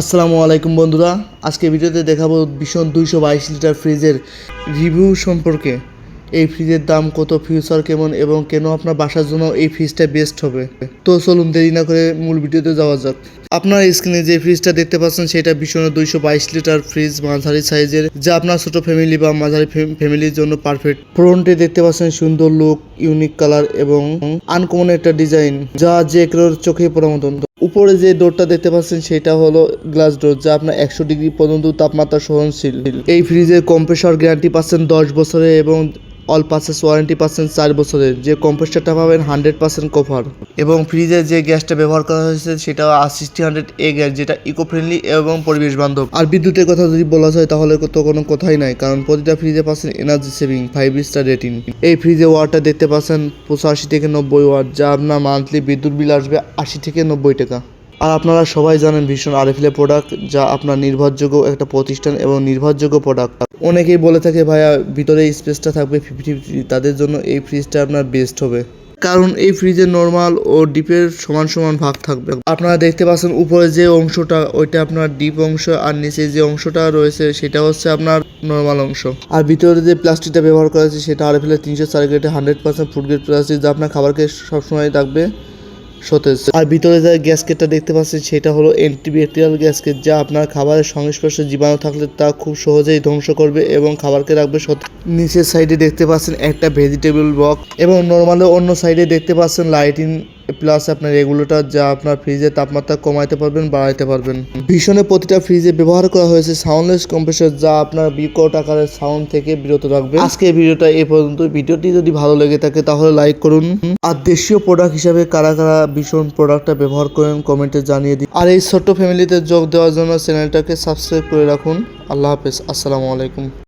আসসালামু আলাইকুম বন্ধুরা। আজকে ভিডিওতে দেখাবো ভীষণ দুইশো বাইশ লিটার ফ্রিজের রিভিউ সম্পর্কে। এই ফ্রিজের দাম কত ফিউচার কেমন এবং কেন আপনার বাসার জন্য এই ফ্রিজটা বেস্ট হবে? তো চলুন দেরি না করে মূল ভিডিওতে যাওয়া যাক। আপনার স্ক্রিনে যে ফ্রিজটা দেখতে পাচ্ছেন, সেটা ভীষণ দুইশো বাইশ লিটার ফ্রিজ মাঝারি সাইজের, যা আপনার ছোট ফ্যামিলি বা মাঝারি ফ্যামিলির জন্য পারফেক্ট ফ্রন্টে দেখতে পাচ্ছেন সুন্দর লুক ইউনিক কালার এবং আনকমন একটা ডিজাইন যা যে চোখে পড়ার মতন। উপরে যে ডোরটা দেখতে পাচ্ছেন, সেটা হলো গ্লাস ডোর, যা আপনার একশো ডিগ্রি পর্যন্ত তাপমাত্রা সহনশীল। এই ফ্রিজের কম্প্রেসর গ্যারান্টি পাচ্ছেন দশ বছরে এবং অল পাসেস ওয়ারেন্টি পাচ্ছেন চার বছরের যে কম্প্রেসরটা পাবেন হান্ড্রেড পার্সেন্ট কভার। এবং ফ্রিজে যে গ্যাসটা ব্যবহার করা হয়েছে সেটা R sixty hundred A gas যেটা ইকো ফ্রেন্ডলি এবং পরিবেশ বান্ধব আর বিদ্যুতের কথা যদি বলা যায় তাহলে তো কোনো কথাই নাই কারণ প্রতিটা ফ্রিজে পাচ্ছেন energy saving five star rating এই ফ্রিজে ওয়াটটা দেখতে পাচ্ছেন পঁচাশি থেকে নব্বই ওয়াট যা আপনার মান্থলি বিদ্যুৎ বিল আসবে আশি থেকে নব্বই টাকা। আর আপনারা সবাই জানেন ভীষণ আরএফএল প্রোডাক্ট যা আপনার নির্ভরযোগ্য একটা প্রতিষ্ঠান এবং নির্ভরযোগ্য প্রোডাক্ট অনেকেই বলে থাকে, ভাইয়া, ভিতরে স্পেসটা থাকবে ফিফটি ফিফটি তাদের জন্য এই ফ্রিজটা আপনার বেস্ট হবে। কারণ এই ফ্রিজের নর্মাল ও ডিপের সমান সমান ভাগ থাকবে। আপনারা দেখতে পাচ্ছেন উপরে যে অংশটা, ওইটা আপনার ডিপ অংশ, আর নিচে যে অংশটা রয়েছে, সেটা হচ্ছে আপনার নর্মাল অংশ। আর ভিতরে যে প্লাস্টিকটা ব্যবহার করা হয়েছে, সেটা আরএফএল তিনশো চার গ্রেডে hundred percent food grade plastic যা আপনার খাবারকে সবসময় রাখবে। সতেজ। আর ভিতরে যে গ্যাসকেটটা দেখতে পাচ্ছেন, সেটা হলো অ্যান্টিব্যাকটেরিয়াল গ্যাসকেট, যা আপনার খাবারের সংস্পর্শে জীবাণু থাকলে তা খুব সহজেই ধ্বংস করবে এবং খাবারকে রাখবে সতেজ। নিচের সাইডে দেখতে পাচ্ছেন একটা ভেজিটেবল বক্স এবং নর্মালি অন্য সাইডে দেখতে পাচ্ছেন লাইটিং প্লাস আপনার রেগুলেটর যা আপনার ফ্রিজের তাপমাত্রা কমাইতে পারবেন, বাড়াইতে পারবেন। ভীষণে প্রতিটা ফ্রিজে ব্যবহার করা হয়েছে সাউন্ডলেস কম্প্রেসর যা আপনার বিকট আকারের সাউন্ড থেকে বিরত রাখবে। আজকে ভিডিওটা এই পর্যন্ত ভিডিওটি যদি ভালো লেগে থাকে তাহলে লাইক করুন। আর দেশীয় প্রোডাক্ট হিসাবে কারা কারা ভীষণ প্রোডাক্টটা ব্যবহার করেন কমেন্টে জানিয়ে দিন। আর এই ছোট্ট ফ্যামিলিতে যোগ দেওয়ার জন্য চ্যানেলটাকে সাবস্ক্রাইব করে রাখুন। আল্লাহ হাফেজ। আসসালামু আলাইকুম।